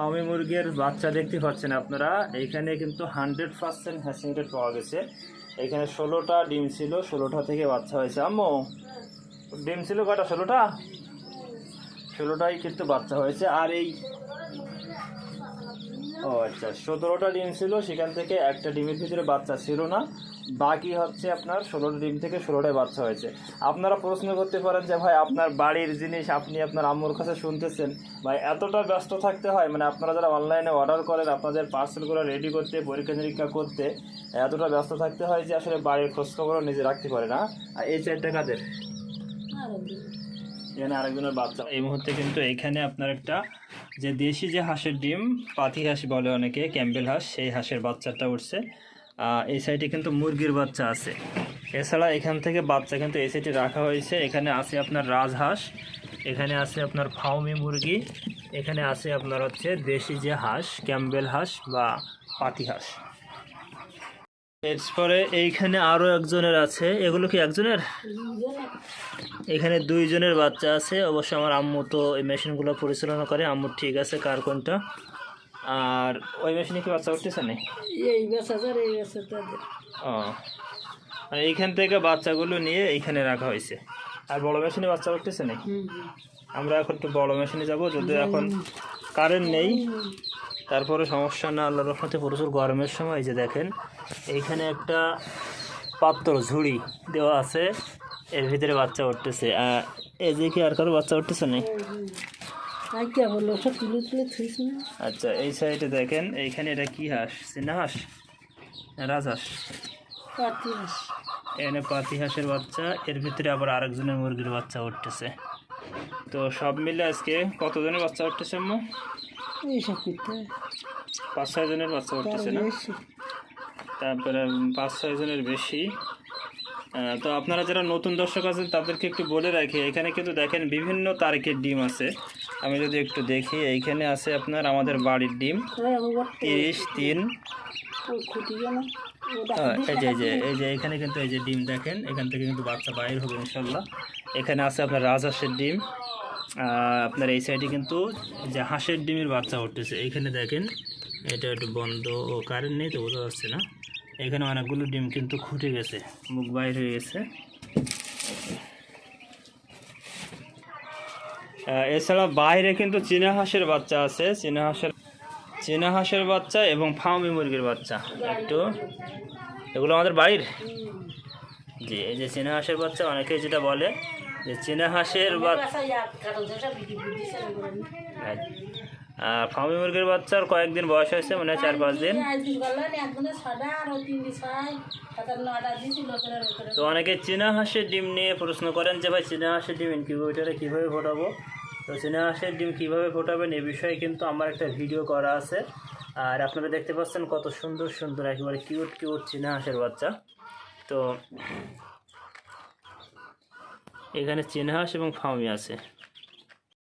Fermi মুরগির বাচ্চা দেখতে পাচ্ছেন আপনারা। এখানে কিন্তু হান্ড্রেড পার্সেন্ট হ্যাসিং রেট পাওয়া গেছে। এখানে ষোলোটা ডিম ছিল, ষোলোটা থেকে বাচ্চা হয়েছে। আম্মু, ডিম ছিল কটা ষোলোটা? ষোলোটাই কিন্তু বাচ্চা হয়েছে। আর এই ও আচ্ছা সতেরোটা ডিম ছিল, সেখান থেকে একটা ডিমের ভিতরে বাচ্চা ছিল না। বাকি হচ্ছে আপনার ষোলোটা ডিম থেকে ষোলোটায় বাচ্চা হয়েছে। আপনারা প্রশ্ন করতে পারেন যে, ভাই, আপনার বাড়ির জিনিস আপনি আপনার আম্মুর কাছে শুনতেছেন? ভাই, এতটা ব্যস্ত থাকতে হয় মানে আপনারা যারা অনলাইনে অর্ডার করেন, আপনাদের পার্সেলগুলো রেডি করতে, পরীক্ষা নিরীক্ষা করতে, এতটা ব্যস্ত থাকতে হয় যে, আসলে বাড়ির খোঁজখবরও নিজে রাখতে পারে না। আর এই চারটা কাদের? এখানে আরেকজনের বাচ্চা। এই মুহূর্তে কিন্তু এইখানে আপনার একটা যে দেশি যে হাঁসের ডিম, পাতি হাঁস বলে অনেকে ক্যাম্বেল হাঁস, সেই হাঁসের বাচ্চাটা উঠছে। এই সাইডে কিন্তু মুরগির বাচ্চা আছে। এছাড়া এখান থেকে বাচ্চা কিন্তু এই সাইডে রাখা হয়েছে। এখানে আছে আপনার রাজহাঁস এখানে আছে আপনার ফাউমি মুরগি, এখানে আছে আপনার হচ্ছে দেশি যে হাঁস ক্যাম্বেল হাঁস বা পাতি হাঁস। এরপরে এইখানে আরও একজনের আছে। এগুলো কি একজনের? এখানে দুইজনের বাচ্চা আছে। অবশ্য আমার আম্মু তো এই মেশিনগুলো পরিচালনা করে। আম্মু ঠিক আছে কার কোনটা? আর ওই মেশিনে কি বাচ্চা উঠতেছে না ও। এইখান থেকে বাচ্চাগুলো নিয়ে এইখানে রাখা হয়েছে। আর বড় মেশিনে বাচ্চা উঠতেছে না আমরা এখন একটু বড় মেশিনে যাব। যদি এখন কারেন্ট নেই তারপরে সমস্যা না আল্লাহ রহমতে প্রচুর গরমের সময় যে দেখেন এইখানে একটা পাত্র ঝুড়ি দেওয়া আছে এর ভিতরে বাচ্চা উঠতেছে। এই যে কি আর কারও বাচ্চা উঠতেছে না? আচ্ছা এই সাইডে দেখেন এইখানে এটা কি হাঁস? চীনা হাঁস? রাজহাঁস এখানে পাতি হাঁসের বাচ্চা এর ভিতরে আবার আরেকজনের মুরগির বাচ্চা উঠতেছে। তো সব মিলে আজকে কতজনের বাচ্চা উঠতেছে আম্মু? এইসব করতে পাঁচ ছয় জনের বাচ্চা উঠতেছে না? তারপরে পাঁচ ছয় জনের বেশি। তো আপনারা যারা নতুন দর্শক আছেন তাদেরকে একটু বলে রাখি এখানে কিন্তু দেখেন বিভিন্ন তারিখের ডিম আছে। আমি যদি একটু দেখি এইখানে আছে আপনার আমাদের বাড়ির ডিম। তিরিশ তিন। এই যে এই যে এই যে এখানে কিন্তু এই যে ডিম দেখেন এখান থেকে কিন্তু বাচ্চা বাইর হবে ইনশাল্লাহ। এখানে আছে আপনার রাজহাঁসের ডিম। আপনার এই সাইডে কিন্তু যে হাঁসের ডিমের বাচ্চা উঠতেছে এখানে দেখেন, এটা একটু বন্ধ ও কারেন্ট নেই তো, বোঝা যাচ্ছে না। এখানে অনেকগুলো ডিম কিন্তু খুঁটে গেছে, মুখ বাইর হয়ে গেছে। এছাড়া বাইরে কিন্তু চীনা হাঁসের বাচ্চা আছে, চীনা হাঁসের চীনা হাঁসের বাচ্চা এবং ফার্মি মুরগির বাচ্চা। একটু, এগুলো আমাদের বাড়ির জি, এই যে চীনা হাঁসের বাচ্চা অনেকেই যেটা বলে যে চীনা হাঁসের বাচ্চা আর ফার্মি মুরগির বাচ্চার কয়েকদিন বয়স হয়েছে মানে চার পাঁচ দিন। তো অনেকে চীনা হাঁসের ডিম নিয়ে প্রশ্ন করেন যে ভাই চীনা হাঁসের ডিম ইনকিউবেটারে কীভাবে ফোটাবো? তো চীনা হাঁসের ডিম কীভাবে ফোটাবেন এ বিষয়ে কিন্তু আমার একটা ভিডিও করা আছে। আর আপনারা দেখতে পাচ্ছেন কত সুন্দর সুন্দর একেবারে কিউট কিউট চীনা হাঁসের বাচ্চা। তো এখানে চেনহাস এবং ফাউমি আছে।